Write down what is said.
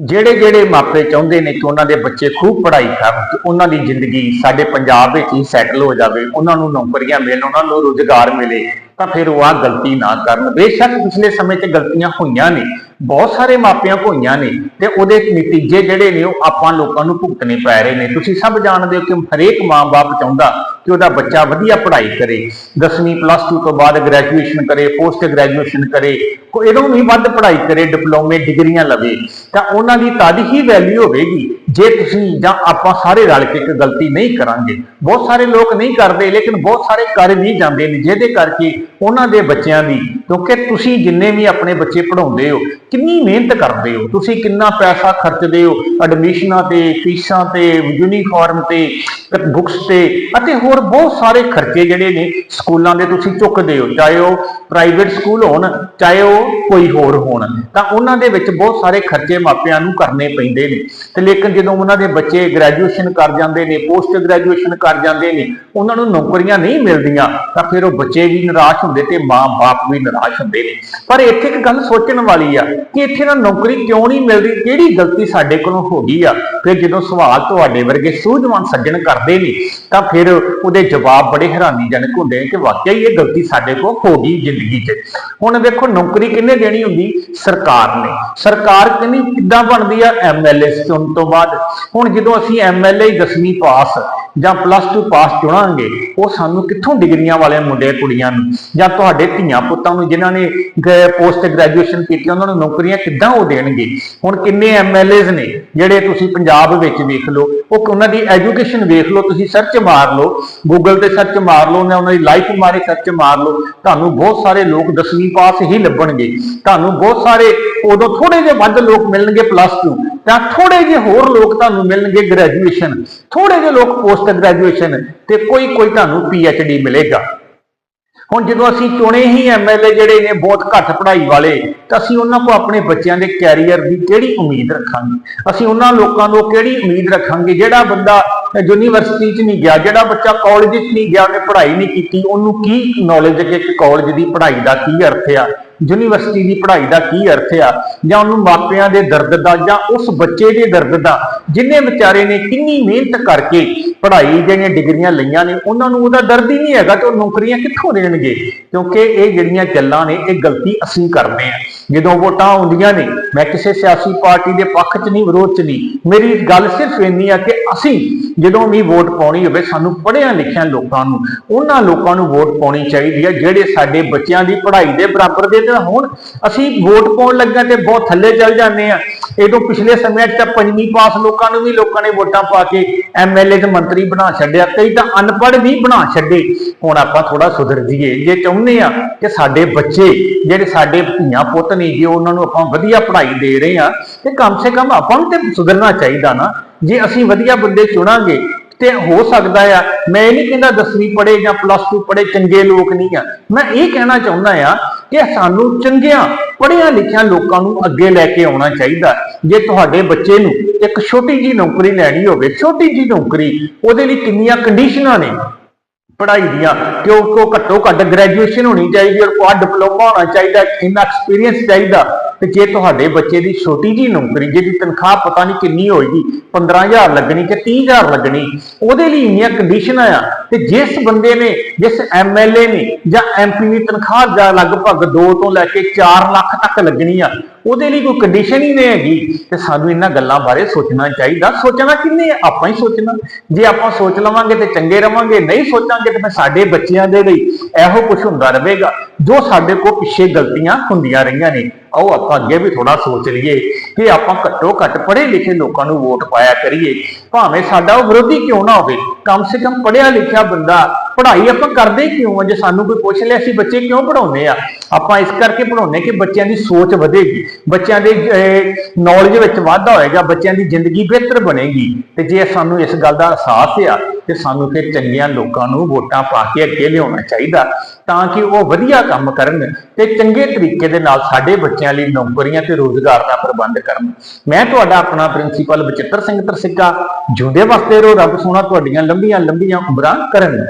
ਜਿਹੜੇ ਜਿਹੜੇ ਮਾਪੇ ਚਾਹੁੰਦੇ ਨੇ ਕਿ ਉਹਨਾਂ ਦੇ ਬੱਚੇ ਖੂਬ ਪੜ੍ਹਾਈ ਕਰਨ, ਤੇ ਉਹਨਾਂ ਦੀ ਜ਼ਿੰਦਗੀ ਸਾਡੇ ਪੰਜਾਬ ਵਿੱਚ ਹੀ ਸੈਟਲ ਹੋ ਜਾਵੇ, ਉਹਨਾਂ ਨੂੰ ਨੌਕਰੀਆਂ ਮਿਲਣ, ਉਹਨਾਂ ਨੂੰ ਰੁਜ਼ਗਾਰ ਮਿਲੇ, ਤਾਂ ਫਿਰ ਉਹ ਆ ਗਲਤੀ ਨਾ ਕਰਨ। ਬੇਸ਼ੱਕ ਪਿਛਲੇ ਸਮੇਂ 'ਚ ਗਲਤੀਆਂ ਹੋਈਆਂ ਨੇ, ਬਹੁਤ ਸਾਰੇ ਮਾਪਿਆਂ ਕੋ ਹੋਈਆਂ ਨੇ, ਤੇ ਉਹਦੇ ਨਤੀਜੇ ਜਿਹੜੇ ਨੇ ਉਹ ਆਪਾਂ ਲੋਕਾਂ ਨੂੰ ਭੁਗਤਣੇ ਪੈ ਰਹੇ ਨੇ। ਤੁਸੀਂ ਸਭ ਜਾਣਦੇ ਹੋ ਕਿ ਹਰੇਕ ਮਾਂ-ਬਾਪ ਚਾਹੁੰਦਾ ਕਿ ਉਹਦਾ ਬੱਚਾ ਵਧੀਆ ਪੜ੍ਹਾਈ ਕਰੇ 10ਵੀਂ ਪਲੱਸ 2 ਤੋਂ ਬਾਅਦ ਗ੍ਰੈਜੂਏਸ਼ਨ ਕਰੇ ਪੋਸਟ ਗ੍ਰੈਜੂਏਸ਼ਨ ਕਰੇ ਕੋਈ ਇਹਦੋਂ ਵੀ ਵੱਧ ਪੜ੍ਹਾਈ ਕਰੇ ਡਿਪਲੋਮੇ ਡਿਗਰੀਆਂ ਲਵੇ, ਤਾਂ ਉਹਨਾਂ ਦੀ ਤਦ ਹੀ ਵੈਲਿਊ ਹੋਵੇਗੀ, ਜੇ ਤੁਸੀਂ ਜਾਂ ਆਪਾਂ ਸਾਰੇ ਰਲ ਕੇ ਇੱਕ ਗਲਤੀ ਨਹੀਂ ਕਰਾਂਗੇ। ਬਹੁਤ ਸਾਰੇ ਲੋਕ ਨਹੀਂ ਕਰਦੇ, ਲੇਕਿਨ ਬਹੁਤ ਸਾਰੇ ਕਰ ਨਹੀਂ ਜਾਂਦੇ ਨੇ, ਜਿਹਦੇ ਕਰਕੇ ਉਹਨਾਂ ਦੇ ਬੱਚਿਆਂ ਦੀ ਕਿਉਂਕਿ ਤੁਸੀਂ ਜਿੰਨੇ ਵੀ ਆਪਣੇ ਬੱਚੇ ਪੜਾਉਂਦੇ ਹੋ, ਕਿੰਨੀ ਮਿਹਨਤ ਕਰਦੇ ਹੋ, ਤੁਸੀਂ ਕਿੰਨਾ ਪੈਸਾ ਖਰਚਦੇ ਹੋ ਐਡਮਿਸ਼ਨਾਂ ਤੇ, ਫੀਸਾਂ ਤੇ ਯੂਨੀਫਾਰਮ ਤੇ ਬੁੱਕਸ ਤੇ, ਅਤੇ ਹੋਰ ਬਹੁਤ ਸਾਰੇ ਖਰਚੇ ਜਿਹੜੇ ਨੇ ਸਕੂਲਾਂ ਦੇ ਤੁਸੀਂ ਚੁੱਕਦੇ ਹੋ, ਚਾਹੇ ਉਹ ਪ੍ਰਾਈਵੇਟ ਸਕੂਲ ਹੋਣ, ਚਾਹੇ ਉਹ ਕੋਈ ਹੋਰ ਹੋਣ, ਤਾਂ ਉਹਨਾਂ ਦੇ ਵਿੱਚ ਬਹੁਤ ਸਾਰੇ ਖਰਚੇ ਮਾਪਿਆਂ ਨੂੰ ਕਰਨੇ ਪੈਂਦੇ ਨੇ। ਤੇ ਲੇਕਿਨ ਜਦੋਂ ਉਹਨਾਂ ਦੇ ਬੱਚੇ ਗ੍ਰੈਜੂਏਸ਼ਨ ਕਰ ਜਾਂਦੇ ਨੇ ਪੋਸਟ ਗ੍ਰੈਜੂਏਸ਼ਨ ਕਰ ਜਾਂਦੇ ਨੇ, ਉਹਨਾਂ ਨੂੰ ਨੌਕਰੀਆਂ ਨਹੀਂ ਮਿਲਦੀਆਂ, ਤਾਂ ਫਿਰ ਉਹ ਬੱਚੇ ਵੀ ਨਿਰਾਸ਼ ਹੁੰਦੇ ਤੇ ਮਾਂ-ਬਾਪ ਵੀ ਨਿਰਾਸ਼ ਹੁੰਦੇ ਨੇ। ਪਰ ਇੱਥੇ ਇੱਕ ਗੱਲ ਸੋਚਣ ਵਾਲੀ ਆ ਕਿ ਇੱਥੇ ਨਾ ਨੌਕਰੀ ਕਿਉਂ ਨਹੀਂ ਮਿਲਦੀ? ਕਿਹੜੀ ਗਲਤੀ ਸਾਡੇ ਕੋਲੋਂ ਹੋ ਗਈ ਆ? ਫਿਰ ਜਦੋਂ ਸਵਾਲ ਤੁਹਾਡੇ ਵਰਗੇ ਸੂਝਵਾਨ ਸੱਜਣ ਕਰਦੇ ਨੇ, ਤਾਂ ਫਿਰ ਉਹਦੇ ਜਵਾਬ ਬੜੇ ਹੈਰਾਨੀਜਨਕ ਹੁੰਦੇ ਨੇ ਕਿ ਵਾਕਿਆ ਹੀ ਇਹ ਗਲਤੀ ਸਾਡੇ ਕੋਲ ਹੋ ਗਈ ਜ਼ਿੰਦਗੀ 'ਚ। ਹੁਣ ਵੇਖੋ, ਨੌਕਰੀ ਕਿੰਨੇ ਦੇਣੀ ਹੁੰਦੀ? ਸਰਕਾਰ ਨੇ। ਸਰਕਾਰ ਕਿੰਨੀ ਕਿੱਦਾਂ ਬਣਦੀ ਆ? ਐਮਐਲਏ ਚੁਣ ਤੋਂ ਬਾਅਦ। ਹੁਣ ਜਦੋਂ ਅਸੀਂ ਐਮਐਲਏ 10ਵੀਂ ਪਾਸ ਜਾਂ ਪਲੱਸ 2 ਪਾਸ ਚੁਣਾਂਗੇ, ਉਹ ਸਾਨੂੰ ਕਿੱਥੋਂ ਡਿਗਰੀਆਂ ਵਾਲੇ ਮੁੰਡੇ, ਕੁੜੀਆਂ ਨੂੰ ਜਾਂ ਤੁਹਾਡੇ ਧੀਆਂ ਪੁੱਤਾਂ ਨੂੰ ਜਿਨ੍ਹਾਂ ਨੇ ਪੋਸਟ ਗ੍ਰੈਜੂਏਸ਼ਨ ਕੀਤੀ, ਉਹਨਾਂ ਨੂੰ ਨੌਕਰੀਆਂ ਕਿੱਦਾਂ ਉਹ ਦੇਣਗੇ? ਹੁਣ ਕਿੰਨੇ ਐਮਐਲਏਜ਼ ਨੇ ਜਿਹੜੇ ਤੁਸੀਂ ਪੰਜਾਬ ਵਿੱਚ ਵੇਖ ਲਓ, ਉਹ ਉਹਨਾਂ ਦੀ ਐਜੂਕੇਸ਼ਨ ਵੇਖ ਲਓ, ਤੁਸੀਂ ਸਰਚ ਮਾਰ ਲਓ ਗੂਗਲ ਤੇ ਸਰਚ ਮਾਰ ਲਓ ਜਾਂ ਉਹਨਾਂ ਦੀ ਲਾਈਫ ਬਾਰੇ ਸਰਚ ਮਾਰ ਲਓ, ਤੁਹਾਨੂੰ ਬਹੁਤ ਸਾਰੇ ਲੋਕ 10ਵੀਂ ਪਾਸ ਹੀ ਲੱਭਣਗੇ। ਤੁਹਾਨੂੰ ਬਹੁਤ ਸਾਰੇ ਉਦੋਂ ਥੋੜੇ ਜਿਹੇ ਵੱਧ ਲੋਕ ਮਿਲਣਗੇ ਪਲੱਸ 2 ਤਾਂ ਥੋੜੇ ਜਿਹੇ ਹੋਰ ਲੋਕ ਤੁਹਾਨੂੰ ਮਿਲਣਗੇ ਗ੍ਰੈਜੂਏਸ਼ਨ ਥੋੜੇ ਜਿਹੇ ਲੋਕ ਪੋਸਟ ਗ੍ਰੈਜੂਏਸ਼ਨ ਤੇ ਕੋਈ ਕੋਈ ਤੁਹਾਨੂੰ ਪੀ ਐਚ ਡੀ ਮਿਲੇਗਾ। ਹੁਣ ਜਦੋਂ ਅਸੀਂ ਚੁਣੇ ਹੀ ਐਮਐਲਏ ਜਿਹੜੇ ਨੇ ਬਹੁਤ ਘੱਟ ਪੜ੍ਹਾਈ ਵਾਲੇ, ਤਾਂ ਅਸੀਂ ਉਹਨਾਂ ਕੋ ਆਪਣੇ ਬੱਚਿਆਂ ਦੇ ਕੈਰੀਅਰ ਦੀ ਕਿਹੜੀ ਉਮੀਦ ਰੱਖਾਂਗੇ? ਅਸੀਂ ਉਹਨਾਂ ਲੋਕਾਂ ਤੋਂ ਕਿਹੜੀ ਉਮੀਦ ਰੱਖਾਂਗੇ? ਜਿਹੜਾ ਬੰਦਾ ਯੂਨੀਵਰਸਿਟੀ 'ਚ ਨਹੀਂ ਗਿਆ, ਜਿਹੜਾ ਬੱਚਾ ਕਾਲਜ 'ਚ ਨਹੀਂ ਗਿਆ, ਉਹਨੇ ਪੜ੍ਹਾਈ ਨਹੀਂ ਕੀਤੀ, ਉਹਨੂੰ ਕੀ ਨੌਲੇਜ ਹੈ ਕਿ ਕਾਲਜ ਦੀ ਪੜ੍ਹਾਈ ਦਾ ਕੀ ਅਰਥ ਆ? ਯੂਨੀਵਰਸਿਟੀ ਦੀ ਪੜ੍ਹਾਈ ਦਾ ਕੀ ਅਰਥ ਆ? ਜਾਂ ਉਹਨੂੰ ਮਾਪਿਆਂ ਦੇ ਦਰਦ ਦਾ ਜਾਂ ਉਸ ਬੱਚੇ ਦੇ ਦਰਦ ਦਾ ਜਿਨੇ ਵਿਚਾਰੇ ਨੇ ਕਿੰਨੀ ਮਿਹਨਤ ਕਰਕੇ ਪੜ੍ਹਾਈ ਜਿਹੜੀਆਂ ਡਿਗਰੀਆਂ ਲਈਆਂ ਨੇ, ਉਹਨਾਂ ਨੂੰ ਉਹਦਾ ਦਰਦ ਹੀ ਨਹੀਂ ਹੈਗਾ ਤੇ ਉਹ ਨੌਕਰੀਆਂ ਕਿੱਥੋਂ ਦੇਣਗੇ? ਕਿਉਂਕਿ ਇਹ ਜਿਹੜੀਆਂ ਗੱਲਾਂ ਨੇ, ਇਹ ਗਲਤੀ ਅਸੀਂ ਕਰਦੇ ਆ। ਜਦੋਂ ਵੋਟਾਂ ਆਉਂਦੀਆਂ ਨੇ, ਮੈਂ ਕਿਸੇ ਸਿਆਸੀ ਪਾਰਟੀ ਦੇ ਪੱਖ 'ਚ ਨਹੀਂ, ਵਿਰੋਧ 'ਚ ਨਹੀਂ। ਮੇਰੀ ਗੱਲ ਸਿਰਫ ਇੰਨੀ ਆ ਕਿ ਅਸੀਂ ਜਦੋਂ ਵੀ ਵੋਟ ਪਾਉਣੀ ਹੋਵੇ, ਸਾਨੂੰ ਪੜ੍ਹਿਆ ਲਿਖਿਆ ਲੋਕਾਂ ਨੂੰ, ਉਹਨਾਂ ਲੋਕਾਂ ਨੂੰ ਵੋਟ ਪਾਉਣੀ ਚਾਹੀਦੀ ਹੈ ਜਿਹੜੇ ਸਾਡੇ ਬੱਚਿਆਂ ਦੀ ਪੜ੍ਹਾਈ ਦੇ ਬਰਾਬਰ ਦੇ ਤੇ ਹੁਣ ਅਸੀਂ ਵੋਟ ਪਾਉਣ ਲੱਗਾ ਤੇ ਬਹੁਤ ਥੱਲੇ ਚੱਲ ਜਾਂਦੇ ਆ ਇਹਦੋਂ ਪਿਛਲੇ ਸਮਿਆਂ 'ਚ ਤਾਂ ਪੰਜਵੀਂ ਪਾਸ ਲੋਕਾਂ ਨੂੰ ਵੀ ਲੋਕਾਂ ਨੇ ਵੋਟਾਂ ਪਾ ਕੇ ਐਮਐਲਏ ਤੇ ਮੰਤਰੀ ਬਣਾ ਛੱਡਿਆ, ਕਈ ਤਾਂ ਅਨਪੜ੍ਹ ਵੀ ਬਣਾ ਛੱਡੇ। ਹੁਣ ਆਪਾਂ ਥੋੜਾ ਸੁਧਰ ਜੀਏ ਜੇ ਚਾਹੁੰਦੇ ਆ ਕਿ ਸਾਡੇ ਬੱਚੇ, ਜਿਹੜੇ ਸਾਡੇ ਧੀਆਂ ਪੁੱਤ ਨੇ ਜੇ ਉਹਨਾਂ ਨੂੰ ਆਪਾਂ ਵਧੀਆ ਪੜ੍ਹਾਈ ਦੇ ਰਹੇ ਆ ਤੇ ਕਮ ਸੇ ਕਮ ਆਪਾਂ ਨੂੰ ਤੇ ਸੁਧਰਨਾ ਚਾਹੀਦਾ ਨਾ। ਜੇ ਅਸੀਂ ਵਧੀਆ ਬੰਦੇ ਚੁਣਾਂਗੇ ਤੇ ਹੋ ਸਕਦਾ ਆ। ਮੈਂ ਇਹ ਨਹੀਂ ਕਹਿੰਦਾ 10ਵੀਂ ਪੜ੍ਹੇ ਜਾਂ ਪਲੱਸ 2 ਪੜ੍ਹੇ ਚੰਗੇ ਲੋਕ ਨਹੀਂ ਆ। ਮੈਂ ਇਹ ਕਹਿਣਾ ਚਾਹੁੰਦਾ ਆ ਕਿ ਸਾਨੂੰ ਚੰਗਿਆਂ, ਪੜ੍ਹਿਆ ਲਿਖਿਆ ਲੋਕਾਂ ਨੂੰ ਅੱਗੇ ਲੈ ਕੇ ਆਉਣਾ ਚਾਹੀਦਾ। ਜੇ ਤੁਹਾਡੇ ਬੱਚੇ ਨੂੰ ਇੱਕ ਛੋਟੀ ਜੀ ਨੌਕਰੀ ਲੈਣੀ ਹੋਵੇ, ਛੋਟੀ ਜੀ ਨੌਕਰੀ, ਉਹਦੇ ਲਈ ਕਿੰਨੀਆਂ ਕੰਡੀਸ਼ਨਾਂ ਨੇ? ਪੜ੍ਹਾਈ ਦੀਆਂ ਕਿ ਉਹ ਕੋ ਘੱਟੋ ਘੱਟ ਗ੍ਰੈਜੂਏਸ਼ਨ ਹੋਣੀ ਚਾਹੀਦੀ ਔਰ ਕੋ ਡਿਪਲੋਮਾ ਹੋਣਾ ਚਾਹੀਦਾ, ਇੰਨਾ ਐਕਸਪੀਰੀਅੰਸ ਚਾਹੀਦਾ। ਤੇ ਜੇ ਤੁਹਾਡੇ ਬੱਚੇ ਦੀ ਛੋਟੀ ਜੀ ਨੌਕਰੀ, ਜਿਹਦੀ ਤਨਖਾਹ ਪਤਾ ਨਹੀਂ ਕਿੰਨੀ ਹੋਏਗੀ 15000 ਲੱਗਣੀ ਕਿ 30000 ਲੱਗਣੀ, ਉਹਦੇ ਲਈ ਇੰਨੀਆਂ ਕੰਡੀਸ਼ਨਾਂ ਆ, ਤੇ ਜਿਸ ਬੰਦੇ ਨੇ, ਜਿਸ ਐਮਐਲਏ ਨੇ ਜਾਂ ਐਮਪੀ ਦੀ ਤਨਖਾਹ ਜਾਂ ਲਗਭਗ 2 ਤੋਂ ਲੈ ਕੇ 4 ਲੱਖ ਤੱਕ ਲੱਗਣੀ ਆ, ਉਹਦੇ ਲਈ ਕੋਈ ਕੰਡੀਸ਼ਨ ਹੀ ਨਹੀਂ ਹੈਗੀ। ਤੇ ਸਾਨੂੰ ਇਹਨਾਂ ਗੱਲਾਂ ਬਾਰੇ ਸੋਚਣਾ ਚਾਹੀਦਾ। ਸੋਚਣਾ ਕਿੰਨੇ ਆ? ਆਪਾਂ ਹੀ ਸੋਚਣਾ। ਜੇ ਆਪਾਂ ਸੋਚ ਲਵਾਂਗੇ ਤੇ ਚੰਗੇ ਰਵਾਂਗੇ, ਨਹੀਂ ਸੋਚਾਂਗੇ ਤੇ ਫਿਰ ਸਾਡੇ ਬੱਚਿਆਂ ਦੇ ਲਈ ਇਹੋ ਕੁਝ ਹੁੰਦਾ ਰਹੇਗਾ। ਜੋ ਸਾਡੇ ਕੋਲ ਪਿੱਛੇ ਗਲਤੀਆਂ ਹੁੰਦੀਆਂ ਰਹੀਆਂ ਨੇ, ਆਓ ਆਪਾਂ ਅੱਗੇ ਵੀ ਥੋੜਾ ਸੋਚ ਲਈਏ ਕਿ ਆਪਾਂ ਘੱਟੋ ਘੱਟ ਪੜ੍ਹੇ ਲਿਖੇ ਲੋਕਾਂ ਨੂੰ ਵੋਟ ਪਾਇਆ ਕਰੀਏ। ਭਾਵੇਂ ਸਾਡਾ ਉਹ ਵਿਰੋਧੀ ਕਿਉਂ ਨਾ ਹੋਵੇ, ਕਮ ਸੇ ਕਮ ਪੜ੍ਹਿਆ ਲਿਖਿਆ ਬੰਦਾ, ਪੜ੍ਹਾਈ ਆਪਾਂ ਕਰਦੇ ਕਿਉਂ ਆ? ਜੇ ਸਾਨੂੰ ਕੋਈ ਪੁੱਛ ਲਿਆ, ਅਸੀਂ ਬੱਚੇ ਕਿਉਂ ਪੜਾਉਂਦੇ ਆ? ਆਪਾਂ ਇਸ ਕਰਕੇ ਪੜਾਉਂਦੇ ਕਿ ਬੱਚਿਆਂ ਦੀ ਸੋਚ ਵਧੇਗੀ, ਬੱਚਿਆਂ ਦੇ ਨੌਲੇਜ ਵਿੱਚ ਵਾਧਾ ਹੋਏਗਾ, ਬੱਚਿਆਂ ਦੀ ਜ਼ਿੰਦਗੀ ਬਿਹਤਰ ਬਣੇਗੀ। ਤੇ ਜੇ ਸਾਨੂੰ ਇਸ ਗੱਲ ਦਾ ਅਹਿਸਾਸ ਆ ਤੇ ਸਾਨੂੰ ਫਿਰ ਚੰਗੀਆਂ ਲੋਕਾਂ ਨੂੰ ਵੋਟਾਂ ਪਾ ਕੇ ਅੱਗੇ ਲਿਆਉਣਾ ਚਾਹੀਦਾ, ਤਾਂ ਕਿ ਉਹ ਵਧੀਆ ਕੰਮ ਕਰਨ ਤੇ ਚੰਗੇ ਤਰੀਕੇ ਦੇ ਨਾਲ ਸਾਡੇ ਬੱਚਿਆਂ ਲਈ ਨੌਕਰੀਆਂ ਤੇ ਰੋਜ਼ਗਾਰ ਦਾ ਪ੍ਰਬੰਧ ਕਰਨ। ਮੈਂ ਤੁਹਾਡਾ ਆਪਣਾ ਪ੍ਰਿੰਸੀਪਲ ਬਚਿੱਤਰ ਸਿੰਘ ਤਰਸਿੱਕਾ, ਜਿਉਂਦੇ ਵਸਦੇ ਰਹੋ ਰੱਬ ਸੋਹਣਾ ਤੁਹਾਡੀਆਂ ਲੰਬੀਆਂ ਲੰਬੀਆਂ ਉਮਰਾਂ ਕਰਨ।